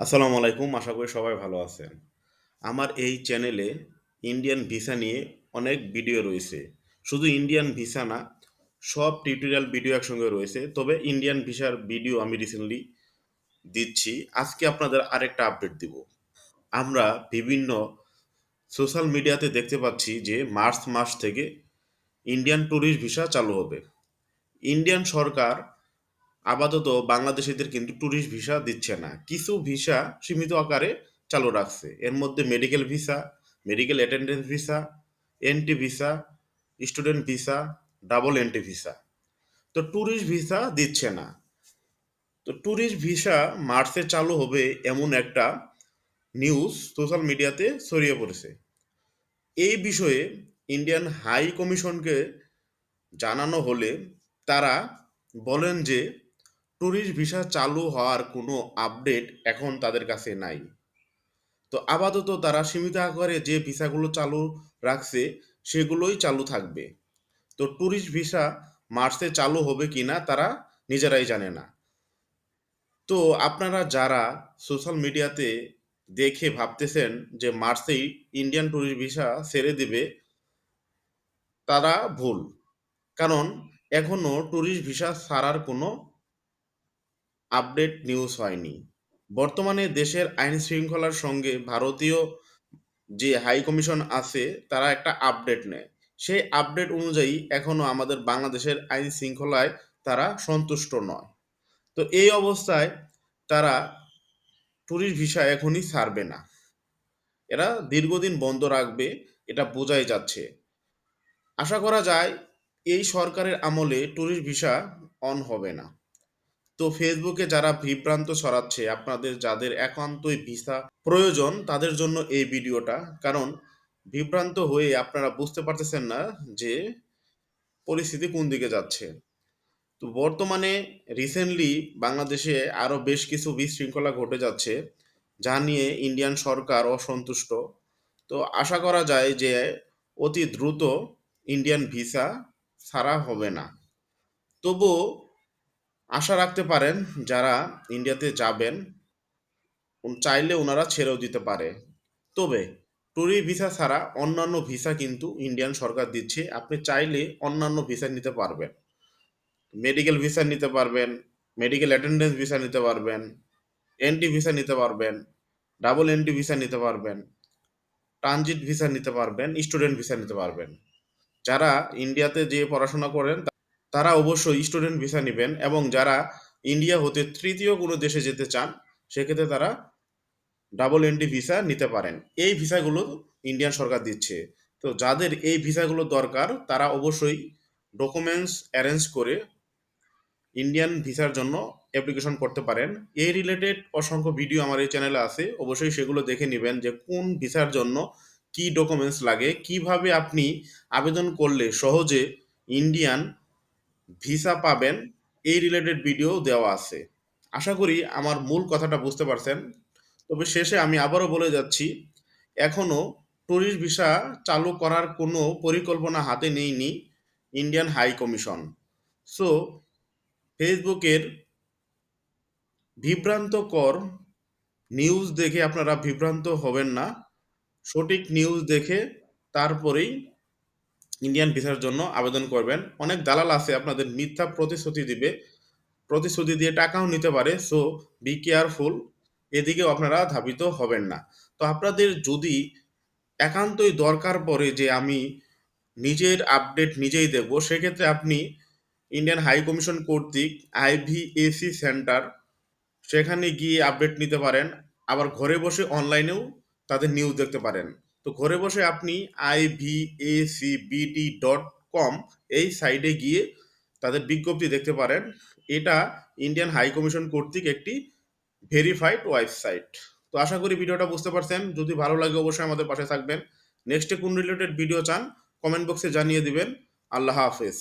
আসসালামু আলাইকুম, আশা করি সবাই ভালো আছেন। আমার এই চ্যানেলে ইন্ডিয়ান ভিসা নিয়ে অনেক ভিডিও রয়েছে। শুধু ইন্ডিয়ান ভিসা না, সব টিউটোরিয়াল ভিডিও একসঙ্গে রয়েছে। তবে ইন্ডিয়ান ভিসার ভিডিও আমি রিসেন্টলি দিচ্ছি। আজকে আপনাদের আরেকটা আপডেট দিব। আমরা বিভিন্ন সোশ্যাল মিডিয়াতে দেখতে পাচ্ছি যে মার্চ মাস থেকে ইন্ডিয়ান ট্যুরিস্ট ভিসা চালু হবে। ইন্ডিয়ান সরকার আপাতত বাংলাদেশিদের কিন্তু ট্যুরিস্ট ভিসা দিচ্ছে না। কিছু ভিসা সীমিত আকারে চালু রাখছে। এর মধ্যে medical visa medical attendance visa entry visa student visa double entry visa তো ট্যুরিস্ট ভিসা দিচ্ছে না। তো ট্যুরিস্ট ভিসা মার্চে চালু হবে এমন একটা নিউজ সোশ্যাল মিডিয়াতে ছড়িয়ে পড়েছে। এই বিষয়ে ইন্ডিয়ান হাই কমিশনকে জানানো হলে তারা বলেন যে ট্যুরিস্ট ভিসা চালু হওয়ার কোনো আপডেট এখন তাদের কাছে নাই। তো আপাতত তারা সীমিত আকারে যে ভিসাগুলো চালু রাখছে, সেগুলোই চালু থাকবে। তো ট্যুরিস্ট ভিসা মার্চে চালু হবে কিনা তারা নিজেরাই জানে না। তো আপনারা যারা সোশ্যাল মিডিয়াতে দেখে ভাবতেছেন যে মার্চেই ইন্ডিয়ান ট্যুরিস্ট ভিসা ছেড়ে দিবে, তারা ভুল। কারণ এখনও ট্যুরিস্ট ভিসা ছাড়ার কোনো আপডেট নিউজ হয়নি। বর্তমানে দেশের আইন শৃঙ্খলার সঙ্গে ভারতীয় যে হাই কমিশন আছে, তারা একটা আপডেট নেয়। সেই আপডেট অনুযায়ী এখনও আমাদের বাংলাদেশের আইন শৃঙ্খলায় তারা সন্তুষ্ট নয়। তো এই অবস্থায় তারা ট্যুরিস্ট ভিসা এখনই ছাড়বে না। এরা দীর্ঘদিন বন্ধ রাখবে, এটা বোঝাই যাচ্ছে। আশা করা যায়, এই সরকারের আমলে ট্যুরিস্ট ভিসা অন হবে না। তো ফেসবুকে যারা বিভ্রান্ত ছড়াচ্ছে, আপনাদের যাদের একান্তই ভিসা প্রয়োজন, তাদের জন্য এই ভিডিওটা। কারণ বিভ্রান্ত হয়ে আপনারা বুঝতে পারতেছেন না যে পরিস্থিতি কোন দিকে যাচ্ছে। তো বর্তমানে রিসেন্টলি বাংলাদেশে আরও বেশ কিছু বিশৃঙ্খলা ঘটে যাচ্ছে, যা নিয়ে ইন্ডিয়ান সরকার অসন্তুষ্ট। তো আশা করা যায় যে অতি দ্রুত ইন্ডিয়ান ভিসা ছাড়া হবে না। তবুও আশা রাখতে পারেন যারা ইন্ডিয়াতে যাবেন চাইলে ওনারা ছেড়েও দিতে পারে। তবে ট্যুরি ভিসা ছাড়া অন্যান্য ভিসা কিন্তু ইন্ডিয়ান সরকার দিচ্ছে। আপনি চাইলে অন্যান্য ভিসা নিতে পারবেন। মেডিকেল ভিসা নিতে পারবেন, মেডিকেল অ্যাটেন্ডেন্স ভিসা নিতে পারবেন, এনটি ভিসা নিতে পারবেন, ডাবল এনটি ভিসা নিতে পারবেন, ট্রানজিট ভিসা নিতে পারবেন, স্টুডেন্ট ভিসা নিতে পারবেন। যারা ইন্ডিয়াতে যে পড়াশোনা করেন তারা অবশ্যই স্টুডেন্ট ভিসা নেবেন এবং যারা ইন্ডিয়া হতে তৃতীয় কোনো দেশে যেতে চান, সেক্ষেত্রে তারা ডাবল এন্ট্রি ভিসা নিতে পারেন। এই ভিসাগুলো ইন্ডিয়ান সরকার দিচ্ছে। তো যাদের এই ভিসাগুলো দরকার, তারা অবশ্যই ডকুমেন্টস অ্যারেঞ্জ করে ইন্ডিয়ান ভিসার জন্য অ্যাপ্লিকেশন করতে পারেন। এই রিলেটেড অসংখ্য ভিডিও আমার এই চ্যানেলে আছে, অবশ্যই সেগুলো দেখে নেবেন যে কোন ভিসার জন্য কি ডকুমেন্টস লাগে। কীভাবে আপনি আবেদন করলে সহজে ইন্ডিয়ান ভিসা পাবেন, এই রিলেটেড ভিডিও দেওয়া আছে। আশা করি আমার মূল কথাটা বুঝতে পারছেন। তবে শেষে আমি আবারও বলে যাচ্ছি এখনও ট্যুরিস্ট ভিসা চালু করার কোনো পরিকল্পনা হাতে নেয়নি ইন্ডিয়ান হাই কমিশন সো ফেসবুকের বিভ্রান্তকর নিউজ দেখে আপনারা বিভ্রান্ত হবেন না। সঠিক নিউজ দেখে তারপরেই ইন্ডিয়ান ভিসার জন্য আবেদন করবেন। অনেক দালাল আছে, আপনাদের মিথ্যা প্রতিশ্রুতি দিবে। প্রতিশ্রুতি দিয়ে টাকাও নিতে পারে সো বি কেয়ারফুল এদিকেও আপনারা ধাবিত হবেন না। তো আপনাদের যদি একান্তই দরকার পড়ে যে আমি নিজের আপডেট নিজেই দেবো, সেক্ষেত্রে আপনি ইন্ডিয়ান হাই কমিশন কর্তৃক আইভিএসি সেন্টার সেখানে গিয়ে আপডেট নিতে পারেন। আবার ঘরে বসে অনলাইনেও তাদের নিউজ দেখতে পারেন। তো ঘরে বসে আপনি আইভিএসিবিডি ডট কম এই সাইটে গিয়ে তাদের বিজ্ঞপ্তি দেখতে পারেন। এটা ইন্ডিয়ান হাই কমিশন কর্তৃক একটি ভেরিফাইড ওয়েবসাইট তো আশা করি ভিডিওটা বুঝতে পারছেন। যদি ভালো লাগে অবশ্যই আমাদের পাশে থাকবেন। নেক্সটে কোন রিলেটেড ভিডিও চান কমেন্ট বক্সে জানিয়ে দিবেন। আল্লাহ হাফেজ।